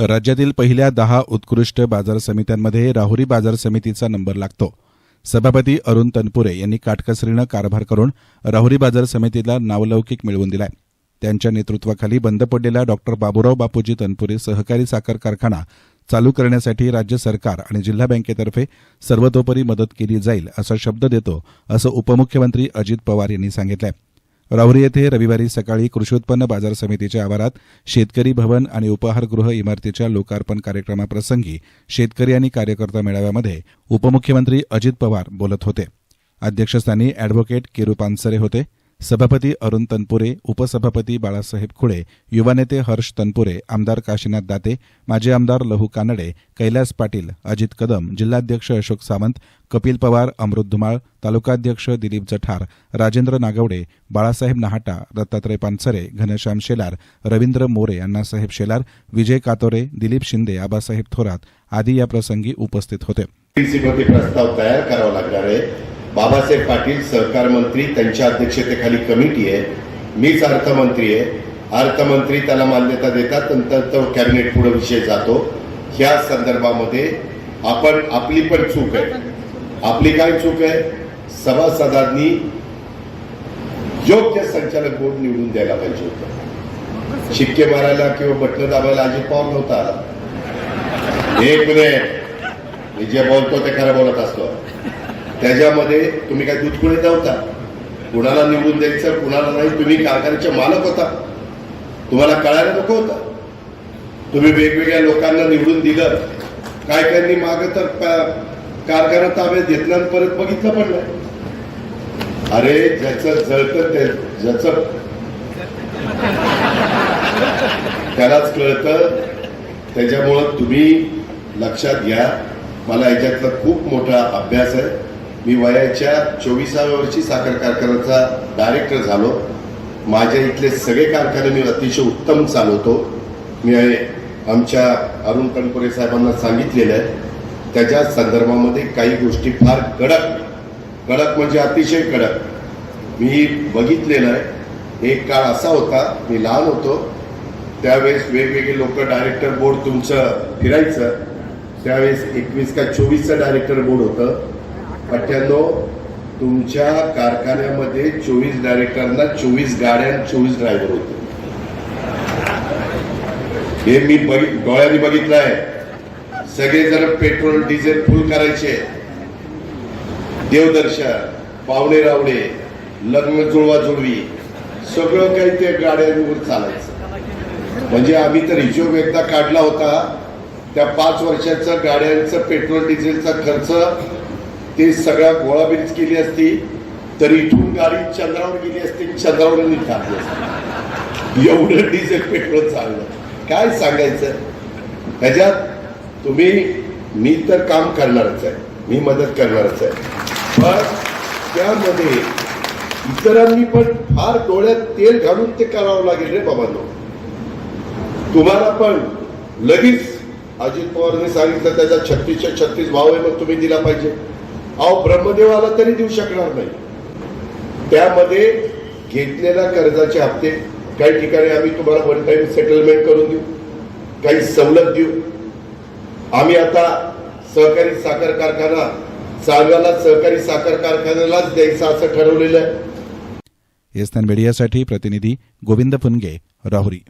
राज्यातील पहिल्या दहा उत्कृष्ट बाजार समित्यांमध्ये राहुरी बाजार समितीचा नंबर लागतो. सभापती अरुण तनपुरे यांनी काटकसरीनं कारभार करून राहुरी बाजार समितीला नावलौकिक मिळवून दिलाय. त्यांच्या नेतृत्वाखाली बंद पडलेला डॉक्टर बाबुराव बापूजी तनपुरे सहकारी साखर कारखाना चालू करण्यासाठी राज्य सरकार आणि जिल्हा बँकेतर्फे सर्वतोपरी मदत केली जाईल असा शब्द देतो असं उपमुख्यमंत्री अजित पवार यांनी सांगितलंय. राहुरी येथे रविवारी सकाळी कृषी उत्पन्न बाजार समितीच्या आवारात शेतकरी भवन आणि उपाहारगृह इमारतीच्या लोकार्पण कार्यक्रमाप्रसंगी शेतकरी आणि कार्यकर्ता मेळाव्यामध्ये उपमुख्यमंत्री अजित पवार बोलत होते. अध्यक्षस्थानी अॅडव्होकेट केरू पानसरे होते. सभापती अरुण तनपुरे उपसभापती बाळासाहेब खुळे युवा नेते हर्ष तनपुरे आमदार काशीनाथ दाते माजी आमदार लहू कानडे कैलास पाटील अजित कदम जिल्हाध्यक्ष अशोक सावंत कपिल पवार अमृत धुमाळ तालुकाध्यक्ष दिलीप जठार राजेंद्र नागवडे बाळासाहेब नहाटा दत्तात्रय पानसरे घनश्याम शेलार रवींद्र मोरे अण्णासाहेब शेलार विजय कातोरे दिलीप शिंदे आबासाहेब थोरात आदी या प्रसंगी उपस्थित होते. प्रस्ताव तयार करावा लागणार आहे. बाबासाहेब पाटील सहकार मंत्री त्यांच्या अध्यक्षतेखाली कमिटी आहे. मीच अर्थमंत्री आहे. अर्थमंत्री त्याला मान्यता देतात नंतर तो कॅबिनेट पुढे विषय जातो. ह्या संदर्भामध्ये आपण आपली पण चूक आहे. आपली काय चूक आहे? सभासदांनी योग्य संचालक बोर्ड निवडून द्यायला पाहिजे होतं. शिक्के मारायला किंवा बटणं दाबायला अजित पवार नव्हता. एक मिनिट. मी जे बोलतो ते खरं बोलत असतो. त्याच्यामध्ये तुम्ही काय दूधकुळे नव्हता कुणाला निवडून द्यायचं कुणाला नाही तुम्ही कारखान्याचे मालक होता. तुम्हाला कळायला नको होता. तुम्ही वेगवेगळ्या लोकांना निवडून दिलं. काय काहींनी माग तर कारखाना ताब्यात घेतला आणि परत बघितलं पण नाही. अरे ज्याचं जळतं ते ज्याचं त्यालाच कळतं. त्याच्यामुळं तुम्ही लक्षात घ्या. मला याच्यातला खूप मोठा अभ्यास आहे. मी वयाच्या चोवीसाव्या वर्षी साखर कारखान्याचा डायरेक्टर झालो. माझ्या इथले सगळे कारखाने मी अतिशय उत्तम चालवतो. मी आमच्या अरुण कणपुरे साहेबांना सांगितलेलं आहे. त्याच्या संदर्भामध्ये काही गोष्टी फार कडक. कडक म्हणजे अतिशय कडक. मी बघितलेलं आहे. एक काळ असा होता मी लहान होतो. त्यावेळेस वेगवेगळे लोक डायरेक्टर बोर्ड तुमचं फिरायचं. त्यावेळेस एकवीस का चोवीसचं डायरेक्टर बोर्ड होतं. अठ्ठ्याण्णव तुमच्या कारखान्यामध्ये चोवीस डायरेक्टरना चोवीस गाड्या आणि चोवीस ड्रायव्हर होते. हे मी बघित बघितलं आहे सगळे जर पेट्रोल डिझेल फुल करायचे. देवदर्शन पावणे रावडे लग्न जुळवा जुळवी सगळं काही त्या गाड्यांवर चालायचं. म्हणजे आम्ही तर हिशोब एकदा काढला होता त्या पाच वर्षाचा गाड्यांचं पेट्रोल डिझेलचा खर्च ते सगळ्या गोळाबेरीज केली असती तर इथून गाडी चंद्रावर गेली असती चंद्रावर टाकली असती. एवढं डिझेल पेट्रोल चाललं. काय सांगायचं? ह्याच्यात तुम्ही मी तर काम करणारच आहे. मी मदत करणारच आहे. पण त्यामध्ये इतरांनी पण फार डोळ्यात तेल घालून ते करावं लागेल रे बाबांनो. तुम्हाला पण लगेच अजित पवारने सांगितलं त्याचा छत्तीसच्या छत्तीस भाव आहे मग तुम्ही दिला पाहिजे. अहो ब्रह्मदेवाला तरी देऊ शकणार नाही. त्यामध्ये घेतलेल्या कर्जाचे हप्ते काही ठिकाणी आम्ही तुम्हाला वन टाइम सेटलमेंट करून देऊ काही सवलत देऊ. आम्ही आता सहकारी साखर कारखाना चालव्याला सहकारी साखर कारखान्यालाच द्यायचा असं ठरवलेलं आहे. एस्तान मीडियासाठी प्रतिनिधी गोविंद फुनगे राहुरी.